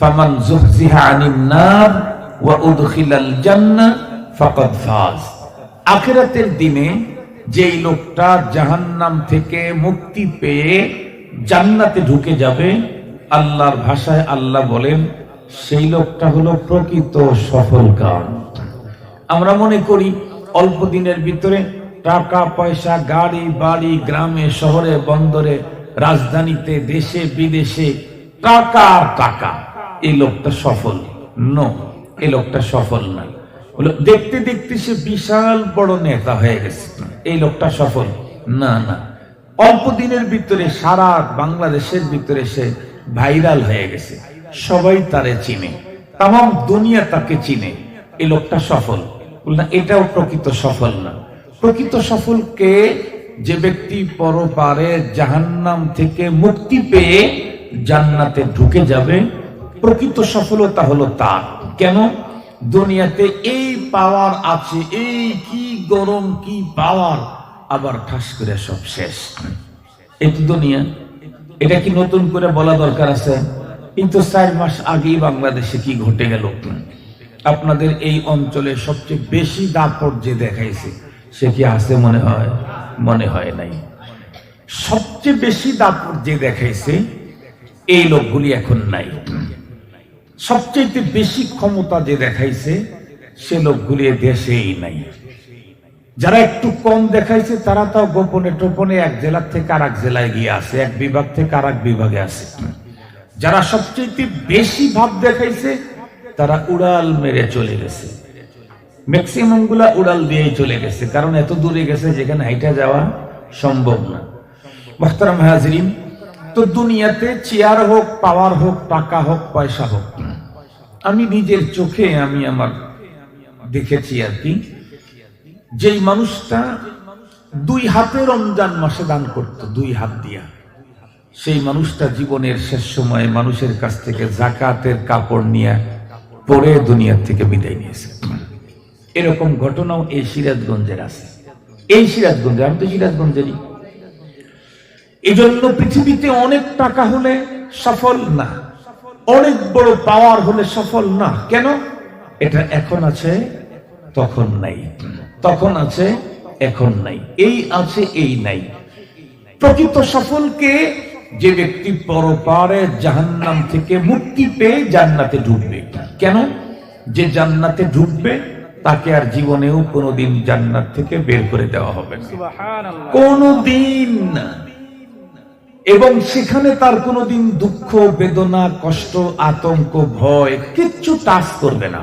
ফামান জুহজিহা আনিন নার ওয়া উদখিলাল জান্নাহ ফাকাদ আখিরাতের দিনে যেই লোকটা জাহান্নাম থেকে মুক্তি পেয়ে জান্নাতে ঢুকে যাবে, আল্লাহর ভাষায় আল্লাহ বলেন, সেই লোকটা হলো প্রকৃত সফল কার আমরা মনে করি, অল্প দিনের ভিতরে টাকা, পয়সা, গাড়ি, বাড়ি, গ্রামে, শহরে, বন্দরে, রাজধানীতে, দেশে, বিদেশে, টাকা আর টাকা। এই লোকটা সফল। নো, এই লোকটা সফল না। দেখতে দেখতে সে বিশাল বড় নেতা হয়ে গেছে। এই লোকটা সফল? না না। অল্প দিনের ভিতরে সারা বাংলাদেশের ভিতরে সে ভাইরাল হয়ে গেছে। সবাই তারে চিনে। তাম দুনিয়া তাকে চিনে। এই লোকটা সফল। না, এটাও প্রকৃত সফল না। প্রকৃত সফলকে যে ব্যক্তি পরপারে জাহান্নাম থেকে মুক্তি পেয়ে জান্নাতে ঢুকে যাবে প্রকৃত সফলতা হলো তার। কেন? দুনিয়াতে এই পাওয়ার আছে, এই কি গরম, কি পাওয়ার, আবার ঠাস করে সব শেষ। তো দুনিয়া। এটা কি নতুন করে বলা দরকার আছে? কিন্তু চার মাস আগেই বাংলাদেশে কি ঘটে গেল? আপনাদের এই অঞ্চলে সবচেয়ে বেশি দাপট যে দেখাইছে, সে কি আছে মনে হয়? মনে হয় নাই। সবচেয়ে বেশি দাপট যে দেখাইছে, এই লোকগুলি এখন নাই। সবচেয়ে বেশি ক্ষমতা যে দেখাইছে, সে লোকগুলি দেশেই নাই। যারা একটু কম দেখাইছে, তারা তাও গোপনে টোপনে এক জেলার থেকে আর এক জেলায় গিয়ে আছে এক বিভাগ থেকে আর এক বিভাগে আছে যারা সবচেয়ে বেশি ভাব দেখাইছে, তারা উড়াল মেরে চলে গেছে। ম্যাক্সিমামগুলা উড়াল দিয়ে চলে গেছে, কারণ এত দূরে গেছে যেখানে হাইটা যাওয়া সম্ভব না। মোহতারাম হাজরিন তো দুনিয়াতে চেয়ার হোক, পাওয়ার হোক, টাকা হোক, পয়সা হোক। আমি নিজের চোখে আমি আমার দেখেছি আর কি, যেই মানুষটা দুই হাতে রমজান মাসে দান করত, দুই হাত দিয়া। সেই মানুষটা জীবনের শেষ সময়ে মানুষের কাছ থেকে জাকাতের কাপড় নিয়ে পরে দুনিয়ার থেকে বিদায় নিয়েছে। এরকম ঘটনাও এই সিরাজগঞ্জের আছে। এই সিরাজগঞ্জে, আমি তো সিরাজগঞ্জেরই। এই জন্য পৃথিবীতে অনেক টাকা হলে সফল না। অনেক বড় পাওয়ার হলে সফল না। কেন? এটা এখন আছে তখন নাই। তখন আছে এখন নাই। এই আছে এই নাই। প্রকৃত সফলকে যে ব্যক্তি পরপারে জাহান্নাম থেকে মুক্তি পেয়ে জান্নাতে ঢুকবে। কেন? যে জান্নাতে ঢুকবে তাকে আর জীবনেও কোনোদিন জান্নাত থেকে বের করে দেওয়া হবে না। কোনোদিন না। এবং সেখানে তার কোনোদিন দুঃখ, বেদনা, কষ্ট, আতঙ্ক, ভয় কিচ্ছু টাচ করবে না।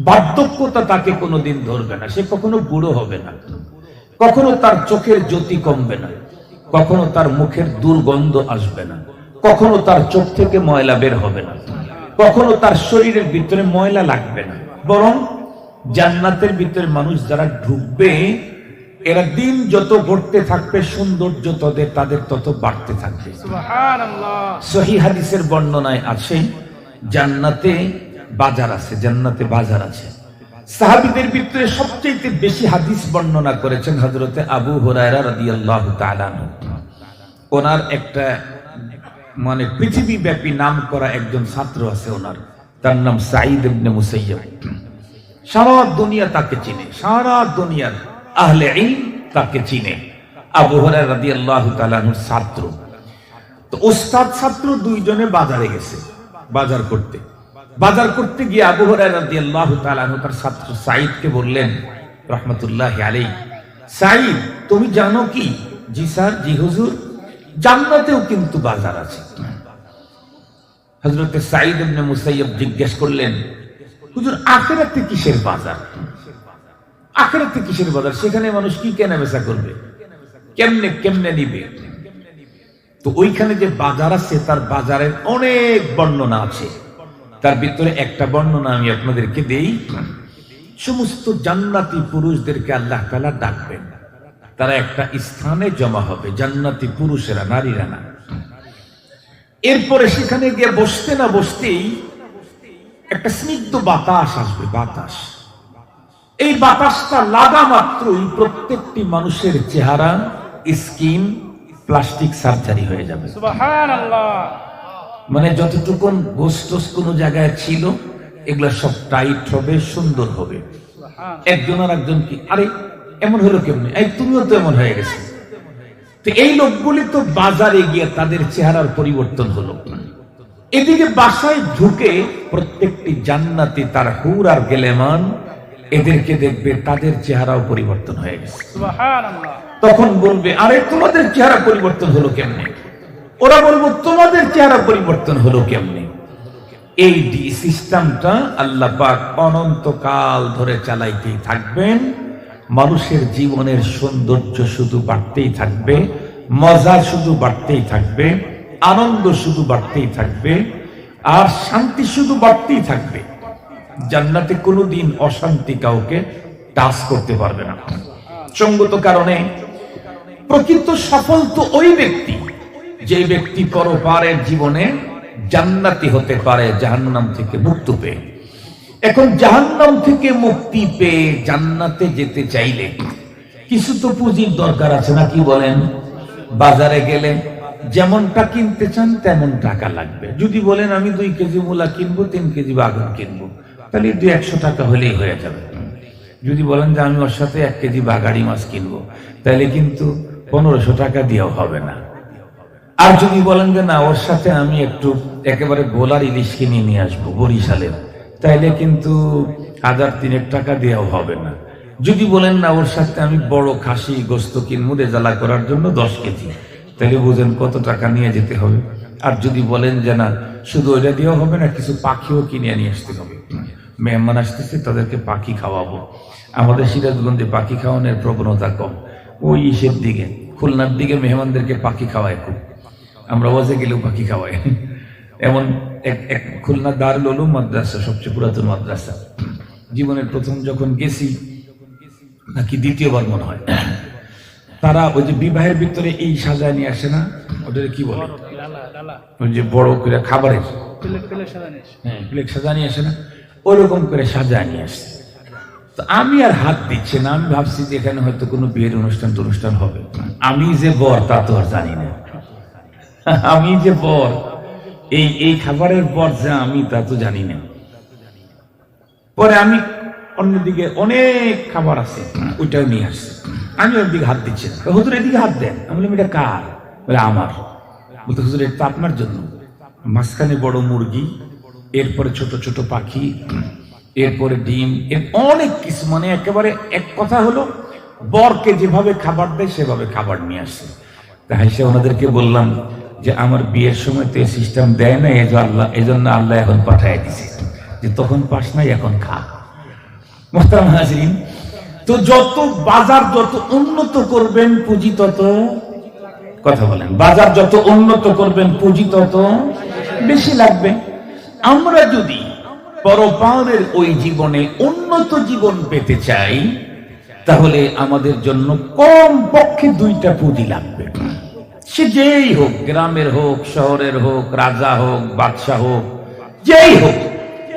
বার্ধক্যতা তাকে কোনোদিন ধরবে না। সে কখনো বুড়ো হবে না। কখনো তার চোখের জ্যোতি কমবে না। কখনো তার মুখের দুর্গন্ধ আসবে না। কখনো তার চোখ থেকে ময়লা বের হবে না। কখনো তার শরীরের ভিতরে ময়লা লাগবে না। বরং জান্নাতের ভিতরে মানুষ যারা ঢুকবে এরা দিন যত ঘটতে থাকবে সৌন্দর্য তাদের তাদের তত বাড়তে থাকবে। সহি হাদিসের বর্ণনায় আছে জান্নাতে বাজার আছে জান্নাতে বাজার আছে। সাহাবিদের ভিতরে সবচেয়ে বেশি হাদিস বর্ণনা করেছেন হজরতে আবু হুরায়রা রাদিয়াল্লাহু তাআলা ওনার একটা মানে পৃথিবী ব্যাপী নাম করা একজন ছাত্র আছে ওনার। তার নাম সাঈদ ইবনে মুসাইয়্যিব। সারা দুনিয়া তাকে চিনে সারা দুনিয়ার আহলে ইলম তাকে চিনে? আবু হুরায়রা রাদিয়াল্লাহু তাআলা আনহুর ছাত্র। তো ওস্তাদ ছাত্র দুইজনে বাজারে গেছে, বাজার করতে। বাজার করতে গিয়ে আবু হুরায়রা রাদিয়াল্লাহু তাআলা আনহু তার ছাত্র সাঈদকে বললেন, রাহমাতুল্লাহি আলাইহি। সাঈদ, তুমি জানো কি? জি স্যার, জি হুজুর, জান্নাতেও কিন্তু বাজার আছে। হযরতে সাঈদ ইবনে মুসাইয়্যিব জিজ্ঞেস করলেন, হুজুর, আখিরাতে কিসের বাজার? আখিরাতে কিসের বাজার? সেখানে মানুষ কি কেনা বেচা করবে? কেমনে কেমনে নিবে? তো ওইখানে যে বাজার আছে, তার বাজারের অনেক বর্ণনা আছে। তার ভিতরে একটা বর্ণনা আমি আপনাদেরকে দেই। সমস্ত জান্নাতি পুরুষদেরকে আল্লাহ তালা ডাকবেন। তারা একটা স্থানে জমা হবে, জান্নাতি পুরুষেরা, নারীরা না। এরপরে সেখানে গিয়ে বসতে না বসতেই একটা স্নিগ্ধ বাতাস আসবে, বাতাস। এই বাতাসটা লাগা মাত্রই প্রত্যেকটি মানুষের চেহারা স্কিন প্লাস্টিক সার্জারি হয়ে যাবে। মানে যতটুকুন গোস্টোস কোনো জায়গায় ছিল এগুলো সব টাইট হবে সুন্দর হবে। একজন আর একজন কি? আরে এমন হলো কেমনি? এই তুমিও তো এমন হয়ে গেছে। তো এই লোকগুলি তো বাজারে গিয়ে তাদের চেহারার পরিবর্তন হলো। এদিকে বাসায় ঢুকে প্রত্যেকটি জান্নাতি তার হুর আর গেলেমান এদেরকে দেখবে তাদের চেহারাও পরিবর্তন হয়ে গেছে। তখন বলবে আরে তোমাদের চেহারা পরিবর্তন হলো কেমনে? ওরা বলব তোমাদের চেহারা পরিবর্তন হলো কেমনে? এই ডি সিস্টেমটা আল্লাহ পাক অনন্তকাল ধরে চালাইতেই থাকবেন। মানুষের জীবনের সৌন্দর্য শুধু বাড়তেই থাকবে মজা শুধু বাড়তেই থাকবে আনন্দ শুধু বাড়তেই থাকবে আর শান্তি শুধু বাড়তেই থাকবে। জান্নাতে কোনোদিন অশান্তি কাউকে টাচ করতে পারবে না। সঙ্গত কারণে প্রকৃত সফল তো ওই ব্যক্তি যে ব্যক্তি পরপারের জীবনে জান্নাতি হতে পারে, জাহান্নাম থেকে মুক্ত পেয়ে। এখন জাহান্নাম থেকে মুক্তি পেয়ে জান্নাতে যেতে চাইলে কিছু তো পুঁজির দরকার আছে না কি বলেন? বাজারে গেলে যেমনটা কিনতে চান তেমন টাকা লাগবে। যদি বলেন আমি দুই কেজি মূলা কিনবো, তিন কেজি বাগান কিনবো। তাহলে দুই একশো টাকা হলেই হয়ে যাবে। যদি বলেন যে আমি ওর সাথে এক কেজি বাগাড়ি মাছ কিনবো, তাহলে কিন্তু পনেরোশো টাকা দিয়েও হবে না। আর যদি বলেন যে না, ওর সাথে আমি একটু একেবারে গোলার ইলিশ কিনে নিয়ে আসব বরিশালের তাইলে কিন্তু হাজার তিনেক টাকা দেওয়াও হবে না। যদি বলেন না, ওর সাথে আমি বড় খাসি গোস্ত কিনবো রেজালা করার জন্য দশ কেজি, তাহলে বুঝেন কত টাকা নিয়ে যেতে হবে। আর যদি বলেন যে না, শুধু ওইটা দিয়েও হবে না, কিছু পাখিও কিনে নিয়ে আসতে হবে। মেহমান আসতেছে তাদেরকে পাখি খাওয়াবো। আমাদের সিরাজগঞ্জে পাখি খাওয়ানোর প্রবণতা কম। ওই ইসের দিকে খুলনার দিকে মেহমানদেরকে পাখি খাওয়ায় খুব। আমরা ওয়াজে গেলেও পাখি খাওয়াই। এমন এক এক খুলনা দারুল উলুম মাদ্রাসা সবচেয়ে পুরাতন মাদ্রাসা। জীবনের প্রথম যখন গেছি নাকি দ্বিতীয়বার মনে হয়। তারা ওই যে বিবাহের ভিতরে এই সাজায় নিয়ে আসে না ওদের কি বলে? ওই যে বড় করে খাবারের। হ্যাঁ প্লেট সাজা নিয়ে আসে না। ওরকম করে সাজা নিয়ে আসছে। তো আমি আর হাত দিচ্ছি না, আমি ভাবছি যে এখানে হয়তো কোনো বিয়ের অনুষ্ঠান অনুষ্ঠান হবে। আমি যে বর, তা তো আর জানি না। আমি যে বর, এই এই খাবারের বর যে আমি, তা তো জানি না। পরে আমি অন্যদিকে অনেক খাবার আছে, ওইটাও নিয়ে আসছি। আমি ওর দিকে হাত দিচ্ছি না। হুজুর, এদিকে হাত দেন। আমি বললাম, এটা কার? বলে, আমার। বলতে, হুজুর, এটা আপনার জন্য। মাঝখানে বড় মুরগি এরপরে ছোট ছোট পাখি, এরপরে ডিম, এর অনেক কিছু। মানে একেবারে এক কথা হলো, বরকে যেভাবে খাবার দেয়, সেভাবে খাবার নিয়ে আসছে তাই সে ওনাদেরকে বললাম যে, আমার বিয়ের সময় তো এই সিস্টেম দেয় না, এই আল্লাহ এই জন্য আল্লাহ এখন পাঠায় দিছে। যে তখন পাস নাই, এখন খা। মোহতারাম হাজরিন, তো যত বাজার যত উন্নত করবেন, পুঁজি তত কথা বলেন, বাজার যত উন্নত করবেন, পুঁজি তত বেশি লাগবে। আমরা যদি পরপারের ওই জীবনে উন্নত জীবন পেতে চাই, তাহলে আমাদের জন্য কম পক্ষে দুইটা পুঁজি লাগবে। সে যেই হোক, গ্রামের হোক, শহরের হোক, রাজা হোক, বাদশাহ হোক, যেই হোক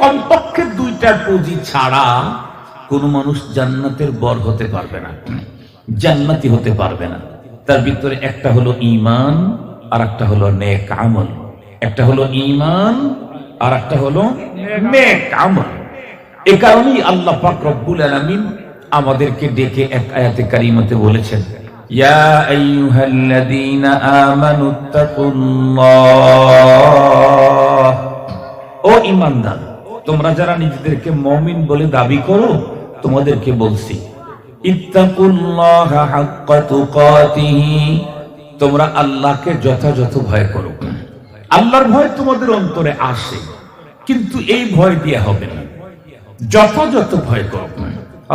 কমপক্ষে দুইটা পুঁজি ছাড়া কোন মানুষ জান্নাতের বর হতে পারবে না, জান্নাতি হতে পারবে না। তার ভিতরে একটা হলো ইমান আর একটা হলো নেক আমল। একটা হলো ইমান আর একটা হলো নেক আমল। এ কারণেই আল্লাহ পাক রব্বুল আলামিন আমাদেরকে ডেকে এক আয়াতে কারিমতে বলেছেন ইয়া আইয়ুহাল্লাযীনা আমানু তাকুল্লাহ ও ইমানদার তোমরা যারা নিজেদেরকে মমিন বলে দাবি করো তোমাদেরকে বলছি ইত্তাকুল্লাহ হাক্কা তুকাতিহি। তোমরা আল্লাহকে যথাযথ ভয় করো। আল্লাহর ভয় তোমাদের অন্তরে আসে, কিন্তু এই ভয় দিয়ে হবে না। যথাযথ ভয় করো।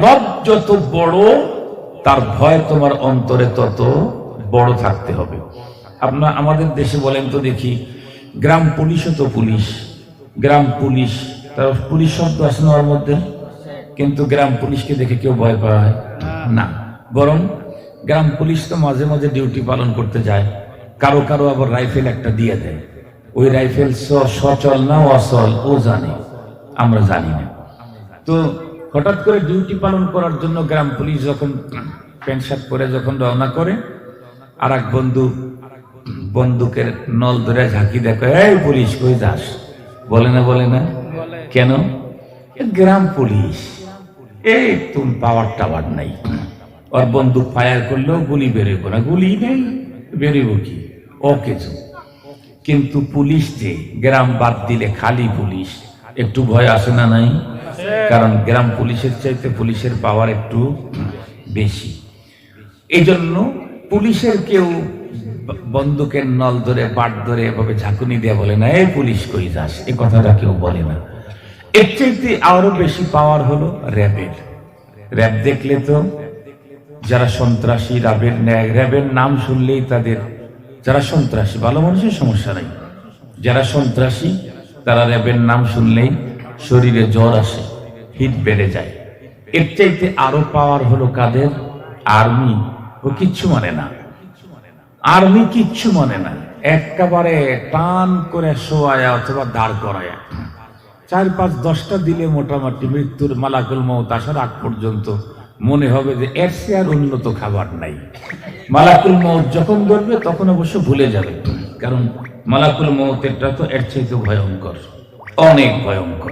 রব যত বড়, তার ভয় তোমার অন্তরে তত বড় থাকতে হবে। আপনার আমাদের দেশে বলেন তো দেখি, গ্রাম পুলিশও তো পুলিশ। গ্রাম পুলিশ, তার পুলিশ শব্দ আছে না ওর মধ্যে? কিন্তু গ্রাম পুলিশকে দেখে কেউ ভয় পায়? না। বরং গ্রাম পুলিশ তো মাঝে মাঝে ডিউটি পালন করতে যায়। কারও কারও আবার রাইফেল একটা দিয়ে দেয়। ওই রাইফেল সচল না অসল, ও জানে। আমরা জানি না। তো হঠাৎ করে ডিউটি পালন করার জন্য গ্রাম পুলিশ যখন প্যান্ট শার্ট পরে যখন রওনা করে আর এক বন্ধু, বন্দুকের নল ধরে ঝাঁকি দেখো এই পুলিশ, কই যাস? বলে না বলে না। কেন? গ্রাম পুলিশ। এই তুমি পাওয়ার টাওয়ার নাই। ওর বন্দুক ফায়ার করলেও গুলি বেরোবো না। গুলি নেই বেরোবো কি? ও কিছু কিন্তু পুলিশ যে গ্রাম বাদ দিলে খালি পুলিশ, একটু ভয় আসে না নাই? কারণ গ্রাম পুলিশের চাইতে পুলিশের পাওয়ার একটু বেশি। এই জন্য পুলিশের কেউ বন্দুকের নল ধরে, বাট ধরে এভাবে ঝাঁকুনি দিয়ে বলে না এই পুলিশ কই যাস? এই কথাটা কেউ বলে না। এর চাইতে আরও বেশি পাওয়ার হলো র্যাবের। র্যাব দেখলে তো যারা সন্ত্রাসী, র্যাবের র্যাবের নাম শুনলেই তাদের যারা সন্ত্রাসী, ভালো মানুষের সমস্যা নাই। যারা সন্ত্রাসী, তারা র্যাবের নাম শুনলেই শরীরে জ্বর আসে, হিট বেড়ে যায়। এর চাইতে আরও পাওয়ার হলো কাদের? আর্মি। ও কিচ্ছু মানে না। আর্মি কিচ্ছু মানে না। একেবারে টান করে শোয়ায়া অথবা দাঁড় করায়া। চার পাঁচ দশটা দিলে মোটামুটি মৃত্যুর মালাকুল মত আসার আগ পর্যন্ত মনে হবে যে এর চেয়ে আর উন্নত খাবার নাই। মালাকুল মৌত যখন ধরবে তখন অবশ্য ভুলে যাবে। কারণ মালাকুল মৌতেরটা তো এর চাইতে ভয়ঙ্কর, অনেক ভয়ঙ্কর।